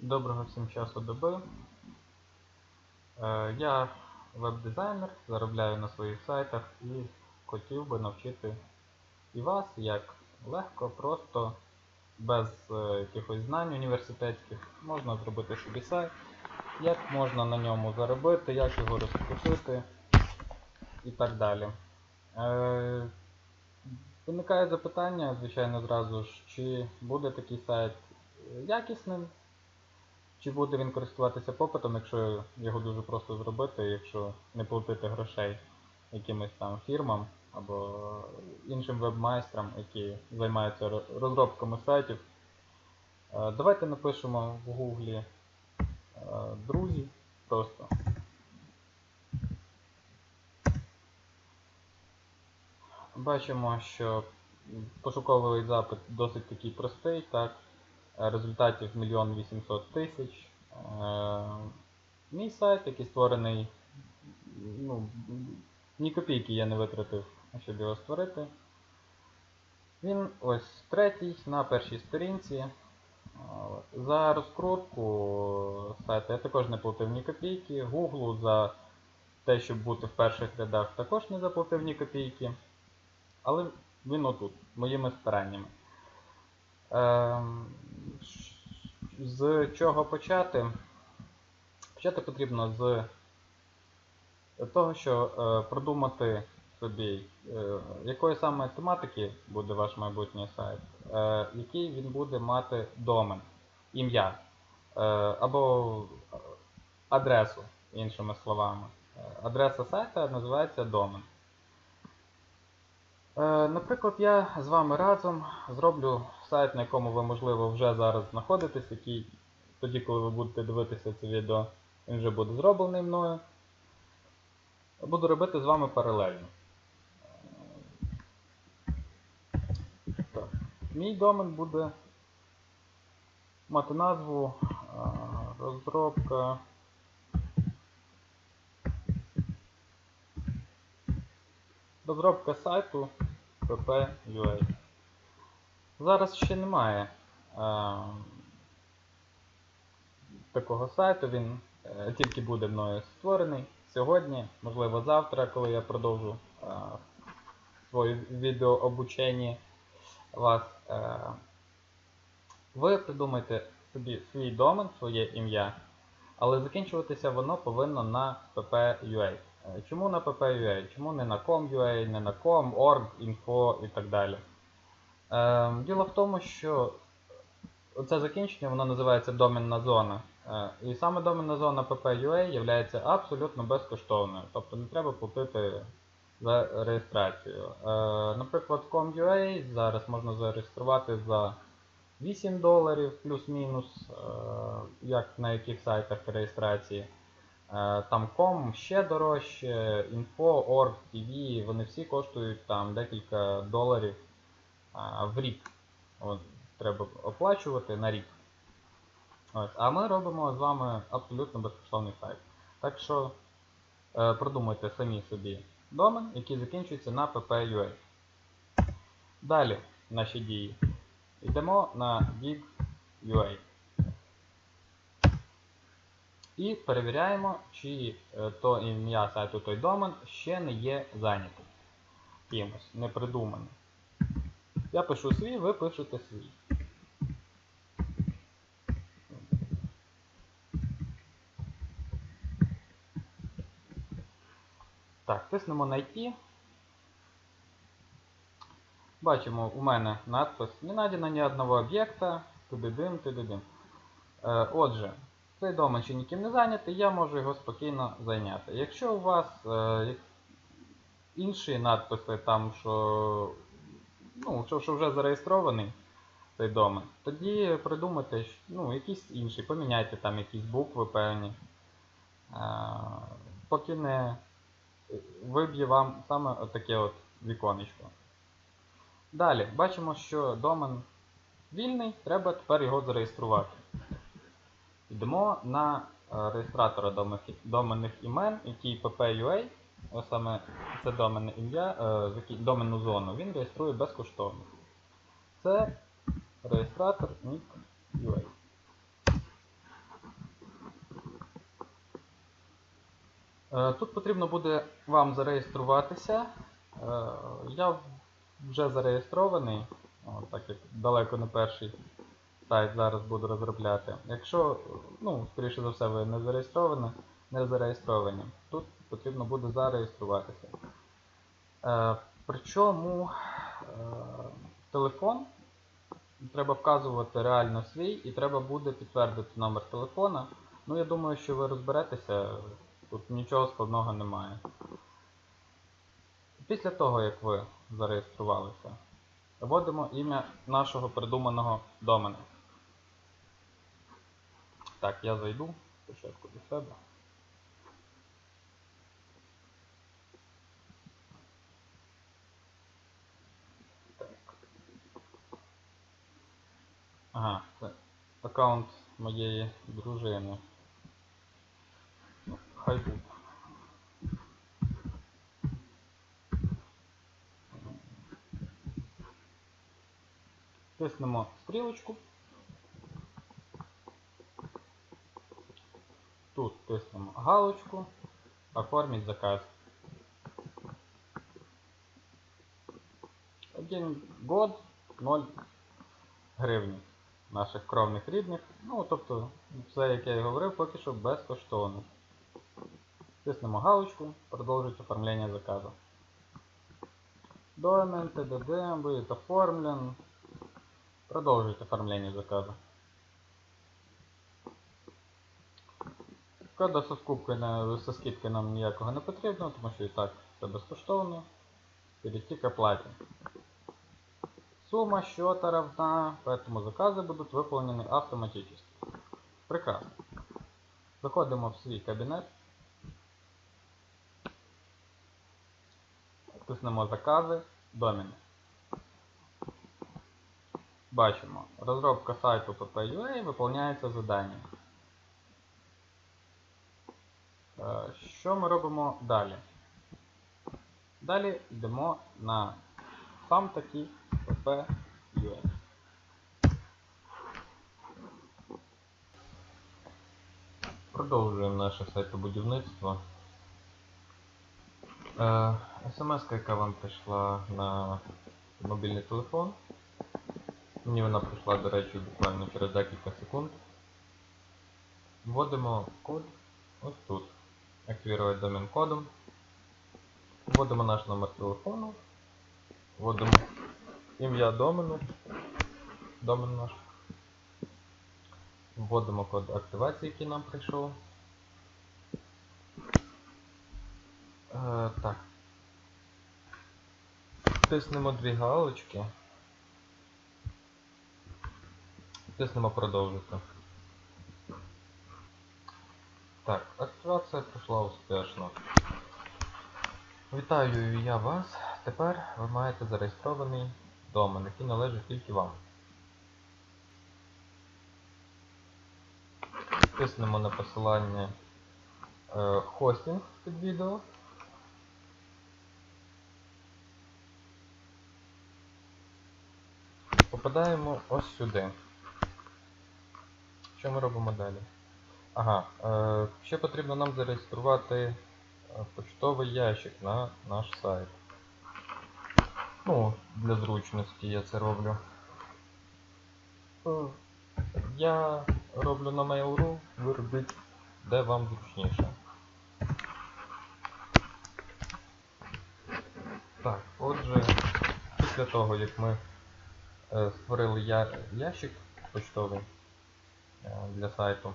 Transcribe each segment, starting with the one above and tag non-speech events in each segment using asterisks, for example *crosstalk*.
Доброго всім часу доби. Е, Я веб-дизайнер, заробляю на своїх сайтах і хотів би навчити і вас, як легко, просто, без е, якихось знань університетських, можна зробити собі сайт, як можна на ньому заробити, як його розкрутити і так далі. Е, Виникає запитання, звичайно, зразу ж, чи буде такий сайт якісним, чи буде він користуватися попитом, якщо його дуже просто зробити, якщо не платити грошей якимось там фірмам або іншим веб-майстрам, які займаються розробками сайтів. Е, Давайте напишемо в гуглі е, друзі просто. Бачимо, що пошуковий запит досить такий простий, так. Результатів 1 800 тисяч. Е, Мій сайт, який створений, ну, ні копійки я не витратив, щоб його створити. Він ось третій на першій сторінці. Е, За розкрутку сайту я також не платив ні копійки. Гуглу за те, щоб бути в перших рядах, також не заплатив ні копійки. Але він отут, моїми стараннями. Ем, З чого почати? Почати потрібно з того, що е, продумати собі, е, якої саме тематики буде ваш майбутній сайт, е, який він буде мати домен, ім'я або адресу, іншими словами. Адреса сайта називається домен. Е, Наприклад, я з вами разом зроблю сайт, на якому ви, можливо, вже зараз знаходитесь, який тоді, коли ви будете дивитися це відео, він вже буде зроблений мною. Буду робити з вами паралельно. Мій домен буде мати назву е, розробка. Розробка сайту PP.ua. Зараз ще немає е, такого сайту, він е, тільки буде мною створений сьогодні, можливо завтра, коли я продовжу е, своє відеообучення вас. Е, ви придумайте собі свій домен, своє ім'я, але закінчуватися воно повинно на pp.ua. Е, Чому на pp.ua? Чому не на com.ua, не на com, org, info і так далі? Е, Діло в тому, що це закінчення воно називається доменна зона. Е, І саме доменна зона pp.ua є абсолютно безкоштовною. Тобто не треба платити за реєстрацію. Наприклад, com.ua зараз можна зареєструвати за 8 доларів плюс-мінус, як на яких сайтах реєстрації. Е, Там com ще дорожче, info, org, TV, вони всі коштують там декілька доларів в рік. От, треба оплачувати на рік. Ось. А ми робимо з вами абсолютно безкоштовний сайт. Так що е, продумайте самі собі домен, який закінчується на pp.ua. Далі наші дії. Йдемо на gig.ua. І перевіряємо, чи е, то ім'я сайту, той домен ще не є зайнятим. Кимось, не придуманим. Я пишу свій, ви пишете свій. Так, тиснемо найти. Бачимо, у мене надпис не найдено ні одного об'єкта. Тидидим, тидидим. Е, отже, цей домен ще ніким не зайнятий, я можу його спокійно зайняти. Якщо у вас е, інші надписи, там, що, ну, що, що вже зареєстрований цей домен, тоді придумайте ну, якийсь інший, поміняйте там якісь букви певні. Е, поки не виб'є вам саме отаке от віконечко. Далі, бачимо, що домен вільний, треба тепер його зареєструвати. Йдемо на е, реєстратора доменних імен, який pp.ua, е, саме це доменне ім'я, е, доменну зону, він реєструє безкоштовно. Це реєстратор nick.ua. Тут потрібно буде вам зареєструватися. Я вже зареєстрований, так як далеко не перший сайт зараз буду розробляти. Якщо, ну, скоріше за все, ви не зареєстровані, не зареєстровані, тут потрібно буде зареєструватися. Е, Причому е, телефон треба вказувати реально свій і треба буде підтвердити номер телефона. Ну, я думаю, що ви розберетеся, тут нічого складного немає. Після того, як ви зареєструвалися, вводимо ім'я нашого придуманого домена. Так, я зайду спочатку до себе. Так. Ага, це аккаунт моєї дружини. Ну, хай буде. Тиснемо стрілочку. Тиснемо галочку. Оформить заказ. Один год 0 гривні наших кровних рідних. Ну, тобто, все, як я і говорив, поки що безкоштовно. Тиснемо галочку, продовжить оформлення заказу. Домен, ТДД, будет оформлен. Продовжить оформление заказа. Кода со скупкою на, со скидкою нам ніякого не потрібно, тому що і так це безкоштовно. Перейти к оплате. Сумма счета равна, поэтому заказы будут выполнены автоматически. Прекрасно. Заходимо в свій кабінет. Тиснемо закази, доміни. Бачимо, розробка сайту PP.ua виповняється завдання. Е, Що ми робимо далі? Далі йдемо на сам такий PP.ua. Продовжуємо наше сайтобудівництво. Е, смс, яка вам прийшла на мобільний телефон. Мені вона прийшла, до речі, буквально через декілька секунд. Вводимо код ось тут. Активувати домен кодом. Вводимо наш номер телефону. Вводимо ім'я домену. Домен наш. Вводимо код активації, який нам прийшов. Е, так. Тиснемо дві галочки. Тиснемо продовжити. Так, активація пройшла успішно. Вітаю я вас. Тепер ви маєте зареєстрований домен, який належить тільки вам. Тиснемо на посилання е, хостинг під відео. Попадаємо ось сюди. Що ми робимо далі? Ага, ще потрібно нам зареєструвати е, почтовий ящик на наш сайт. Ну, для зручності я це роблю. Я роблю на Mail.ru, ви робіть де вам зручніше. Так, отже, після того, як ми е, створили ящик почтовий е, для сайту.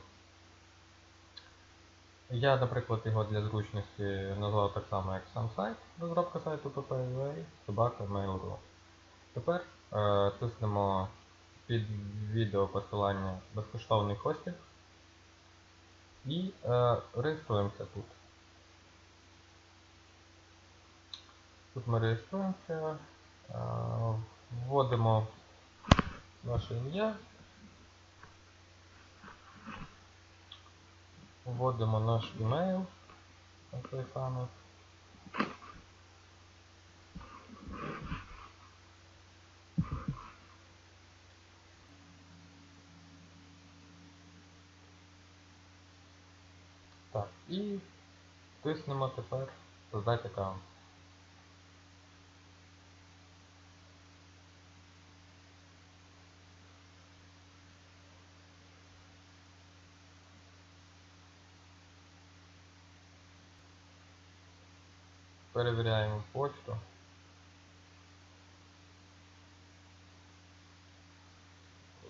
Я, наприклад, його для зручності назвав так само, як сам сайт, розробка сайту PPUA, собака Mail.ru. Тепер е, тиснемо під відео посилання безкоштовний хостинг і е, реєструємося тут. Тут ми реєструємося, е, вводимо наше ім'я, вводимо наш email, той самий. Так, і Тиснемо тепер создати аккаунт. Перевіряємо почту.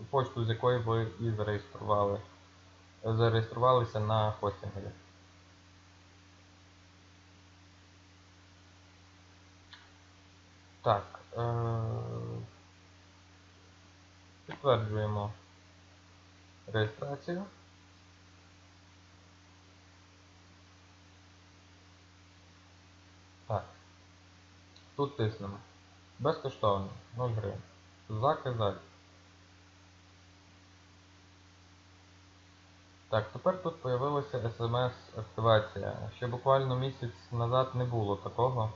Почту, з якої ви і зареєстрували. Зареєструвалися на хостингові. Так. Е- підтверджуємо реєстрацію. Так. Тут тиснемо. Безкоштовно. 0 гривень. Заказати. Так, тепер тут появилася смс-активація. Ще буквально місяць назад не було такого.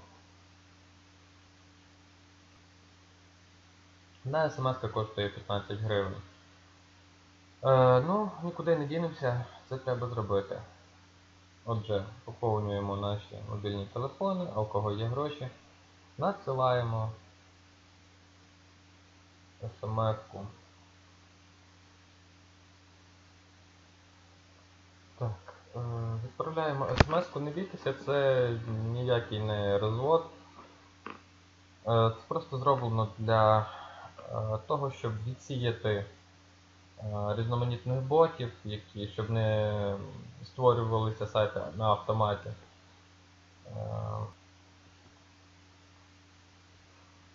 Одна смс коштує 15 гривень. Е, ну, нікуди не дінемося, це треба зробити. Отже, поповнюємо наші мобільні телефони, а у кого є гроші, надсилаємо смс-ку. Так, е, відправляємо смс-ку, не бійтеся, це ніякий не розвод. Е, Це просто зроблено для е, того, щоб відсіяти різноманітних ботів, які, щоб не створювалися сайти на автоматі. Е,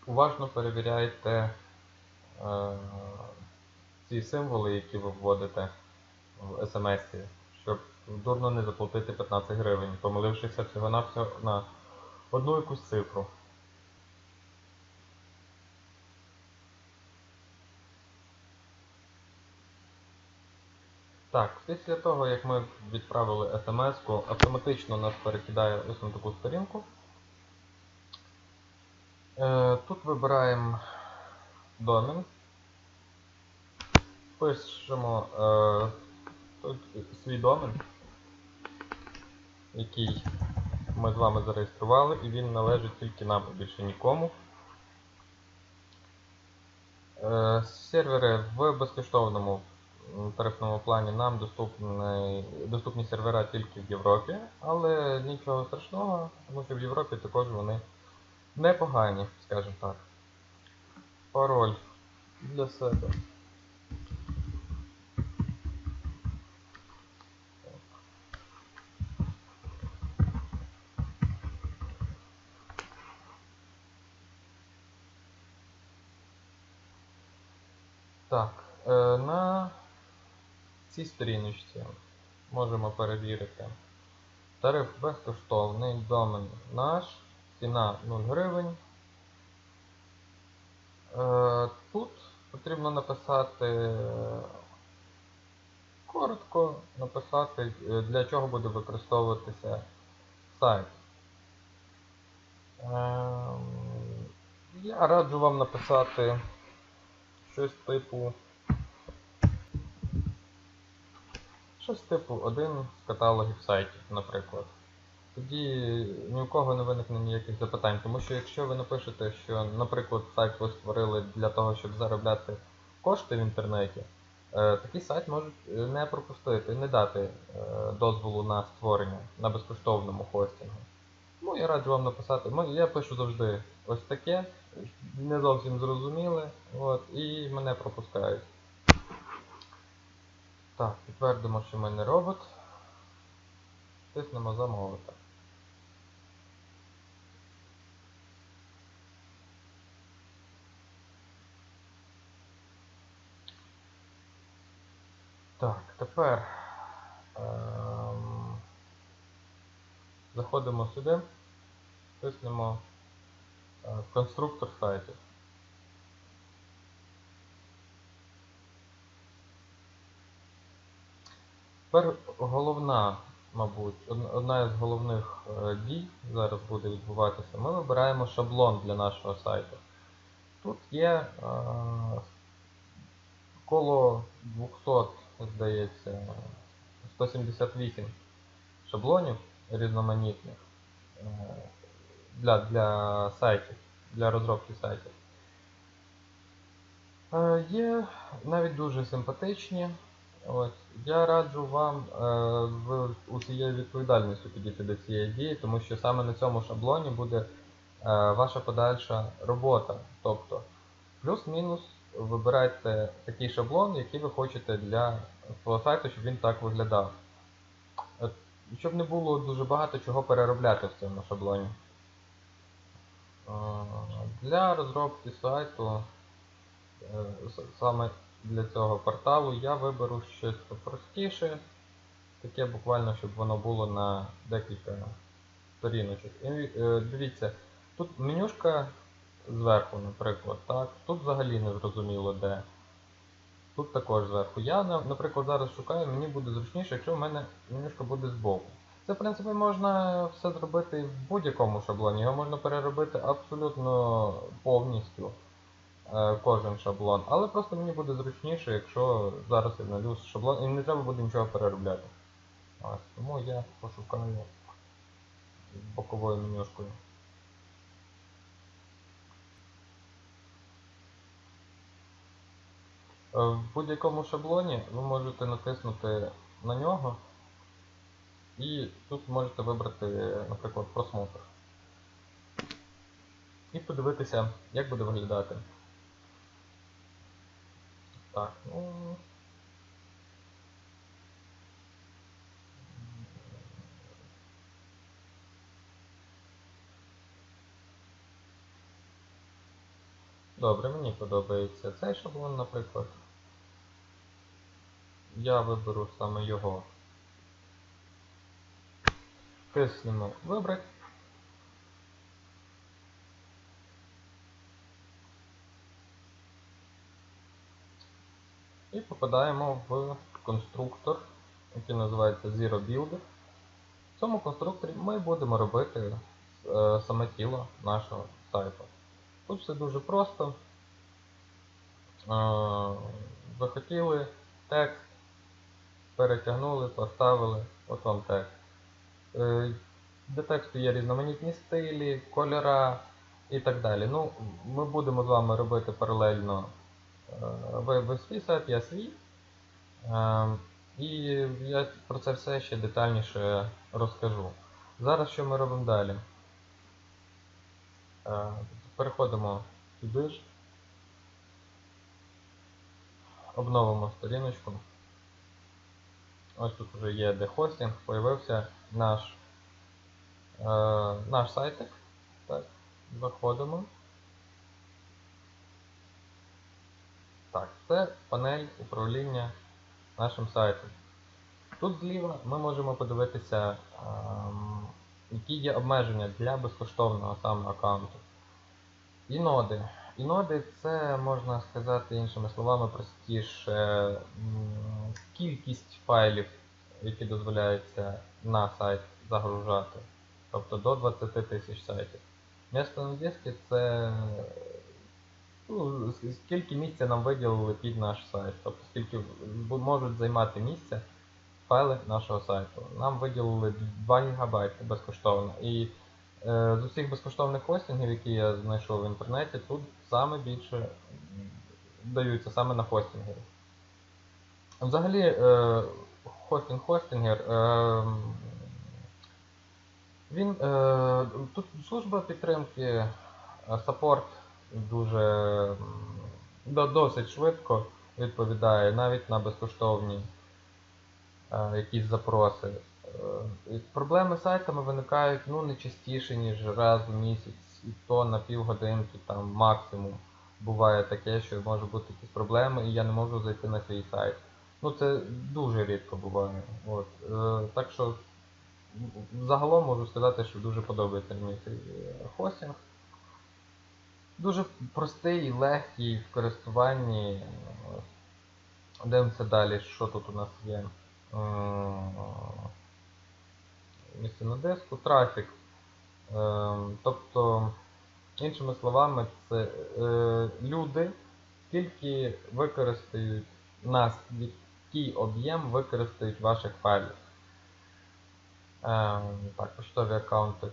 Уважно перевіряйте е, ці символи, які ви вводите в смс, щоб дурно не заплатити 15 гривень, помилившися всього на одну якусь цифру. Так, після того, як ми відправили смс-ку, автоматично нас перекидає ось на таку сторінку. Е, Тут вибираємо домен. Пишемо е, тут свій домен, який ми з вами зареєстрували, і він належить тільки нам і більше нікому. Е, сервери в безкоштовному тарифному плані нам доступні, доступні сервера тільки в Європі, але нічого страшного, тому що в Європі також вони непогані, скажімо так. Пароль для себе. Так, е, на цій сторіночці можемо перевірити. Тариф безкоштовний, домен наш, ціна 0 гривень. Е, Тут потрібно написати е, коротко, написати, е, для чого буде використовуватися сайт. Ем, Я раджу вам написати щось типу. Щось типу один з каталогів сайтів, наприклад. Тоді ні у кого не виникне ніяких запитань, тому що якщо ви напишете, що, наприклад, сайт ви створили для того, щоб заробляти кошти в інтернеті, е, такий сайт можуть е, не пропустити, не дати е, дозволу на створення на безкоштовному хостингу. Ну, я раджу вам написати. Я пишу завжди ось таке, не зовсім зрозуміле, от, і мене пропускають. Так, підтвердимо, що ми не робот. Тиснемо замовити. Так, тепер ем, заходимо сюди, тиснемо е, конструктор сайтів. Тепер головна, мабуть, одна із головних е, дій зараз буде відбуватися. Ми вибираємо шаблон для нашого сайту. Тут є е, коло 200, здається, 178 шаблонів, різноманітних е, для, для сайтів, для розробки сайтів. Є навіть дуже симпатичні. От. Я раджу вам е, з усією відповідальністю підійти до цієї дії, тому що саме на цьому шаблоні буде е, ваша подальша робота. Тобто, плюс-мінус вибирайте такий шаблон, який ви хочете для свого сайту, щоб він так виглядав. Щоб не було дуже багато чого переробляти в цьому шаблоні. Е, Для розробки сайту Е, саме для цього порталу я виберу щось простіше, таке буквально, щоб воно було на декілька сторіночок. Е, дивіться, тут менюшка зверху, наприклад, так, тут взагалі не зрозуміло де. Тут також зверху. Я, наприклад, зараз шукаю, мені буде зручніше, якщо в мене менюшка буде збоку. Це, в принципі, можна все зробити в будь-якому шаблоні. Його можна переробити абсолютно повністю кожен шаблон. Але просто мені буде зручніше, якщо зараз я вналю шаблон і не треба буде нічого переробляти. Ось, тому я пошукаю боковою менюшкою. Е, В будь-якому шаблоні ви можете натиснути на нього і тут можете вибрати, наприклад, просмотр. І подивитися, як буде виглядати. Так, ну. Добре, мені подобається цей шаблон, наприклад. Я виберу саме його. Тиснемо вибрати. І попадаємо в конструктор, який називається Zero Builder. В цьому конструкторі ми будемо робити е, саме тіло нашого сайту. Тут все дуже просто. Е, Захотіли текст, перетягнули, поставили, от вам текст. Е, Для тексту є різноманітні стилі, кольора і так далі. Ну, Ми будемо з вами робити паралельно е, ви, ви свій сайт, я свій. Е, І я про це все ще детальніше розкажу. Зараз що ми робимо далі? Е, Переходимо сюди ж. Обновимо сторіночку. Ось тут вже є де хостинг, появився наш, наш сайтик. Так, заходимо. Так, це панель управління нашим сайтом. Тут зліва ми можемо подивитися, ем, які є обмеження для безкоштовного саме аккаунту. Іноди. Іноди це, можна сказати іншими словами, простіше кількість файлів, які дозволяється на сайт загружати. Тобто до 20 тисяч сайтів. Місто на дискі це ну, скільки місця нам виділили під наш сайт. Тобто скільки можуть займати місця файли нашого сайту. Нам виділили 2 ГБ безкоштовно. І е, з усіх безкоштовних хостингів, які я знайшов в інтернеті, тут саме більше даються саме на хостинги. Взагалі, е, хостинг-хостингер. Е, він, е, тут служба підтримки, е, саппорт дуже досить швидко відповідає навіть на безкоштовні е, якісь запроси. Е, проблеми з сайтами виникають ну, не частіше, ніж раз в місяць, і то на півгодинки там максимум буває таке, що може бути якісь проблеми, і я не можу зайти на свій сайт. Ну це дуже рідко буває. От. Е, так що загалом можу сказати, що дуже подобається мені цей хостинг. Дуже простий, легкий в користуванні. Е, Дивимося далі, що тут у нас є. М, Місце на диску, трафік. Е, Тобто, іншими словами, це е, люди, скільки використають нас, який об'єм використають ваших файлів. Так, поштові аккаунти,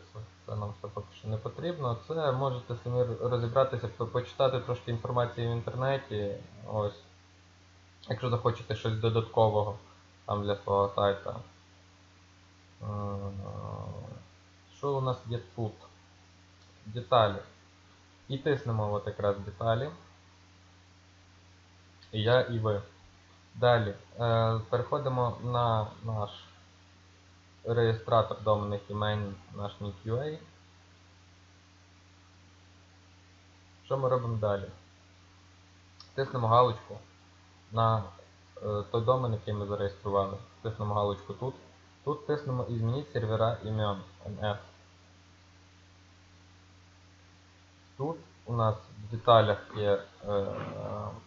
це, нам все поки що не потрібно. Це можете самі розібратися, почитати трошки інформації в інтернеті. Ось. Якщо захочете щось додаткового там для свого сайта. Ем, Що у нас є тут? Деталі. І тиснемо от якраз деталі. І я, і ви. Далі. Е, переходимо на наш реєстратор доменних імен, наш NickUA. Що ми робимо далі? Тиснемо галочку на е, той домен, який ми зареєстрували. Тиснемо галочку тут. Тут тиснемо Змініть сервера імен NS. Тут у нас в деталях є е,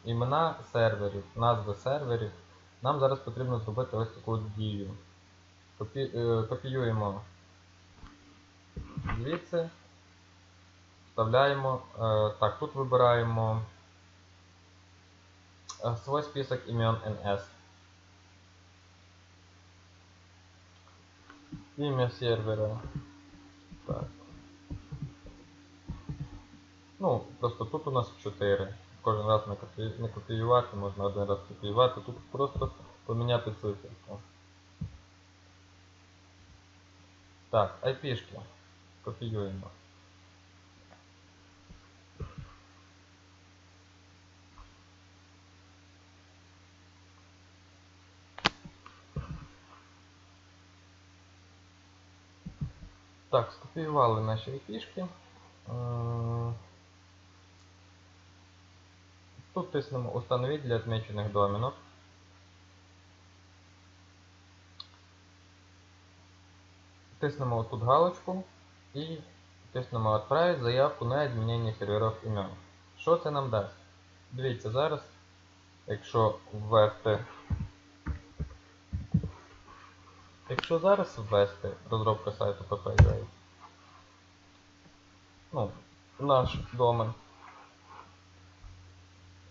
імена серверів, назви серверів. Нам зараз потрібно зробити ось таку дію. Копі, е, копіюємо звідси, вставляємо. Е, так, тут вибираємо е, свій список імен NS. Ім'я сервера. Так. Ну, просто тут у нас 4. Кожен раз не копіювати, можна один раз копіювати, тут просто поміняти циферку. Так, IP-шки. Копіюємо. Так, скопіювали наші IP-шки. М, Тут тиснемо Установить для отмеченных доменов. Тиснемо тут галочку і тиснемо Отправить заявку на змінення серверів імен. Що це нам дасть? Дивіться, зараз, якщо ввести. Якщо зараз ввести розробка сайту PPUA, ну, наш домен,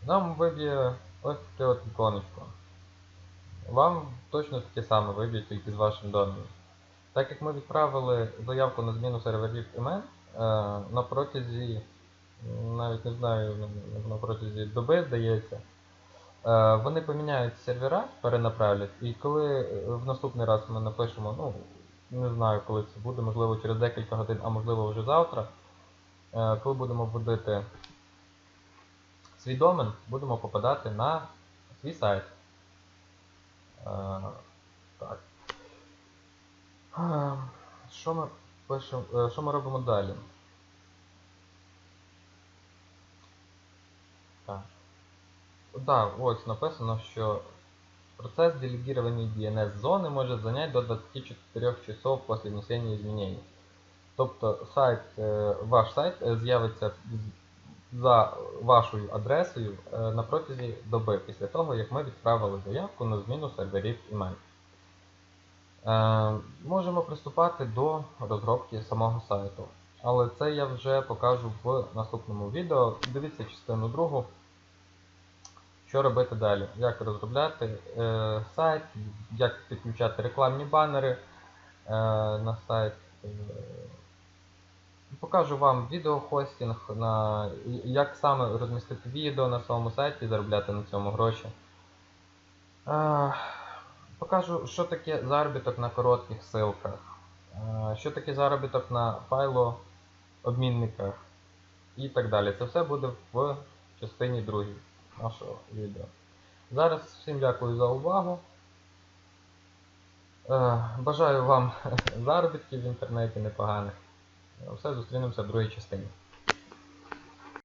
нам виб'є ось таке от іконечко. Вам точно таке саме виб'є тільки з вашим доменом. Так як ми відправили заявку на зміну серверів імен, е, на протязі, навіть не знаю, на- протязі доби, здається, е, вони поміняють сервера, перенаправлять, і коли е, в наступний раз ми напишемо, ну, не знаю, коли це буде, можливо через декілька годин, а можливо вже завтра, коли будемо вводити свій домен, будемо попадати на свій сайт. Так. Що ми пишемо, е, що ми робимо далі? Так. Да, ось написано, що процесс делегирования DNS-зони може зайняти до 24 часов після внесення змінень. Тобто сайт, е, ваш сайт е, з'явиться за вашою адресою на протязі доби після того, як ми відправили заявку на зміну серверів імен. Е, Можемо приступати до розробки самого сайту. Але це я вже покажу в наступному відео. Дивіться частину другу. Що робити далі? Як розробляти е, сайт, як підключати рекламні банери е, на сайт. Е, покажу вам відеохостінг, на, як саме розмістити відео на своєму сайті і заробляти на цьому гроші. Е, Покажу, що таке заробіток на коротких ссылках, е, що таке заробіток на файлообмінниках і так далі. Це все буде в частині другій нашого відео. Зараз всім дякую за увагу. Е, Бажаю вам *laughs* заробітків в інтернеті непоганих. Все, зустрінемося в другій частині.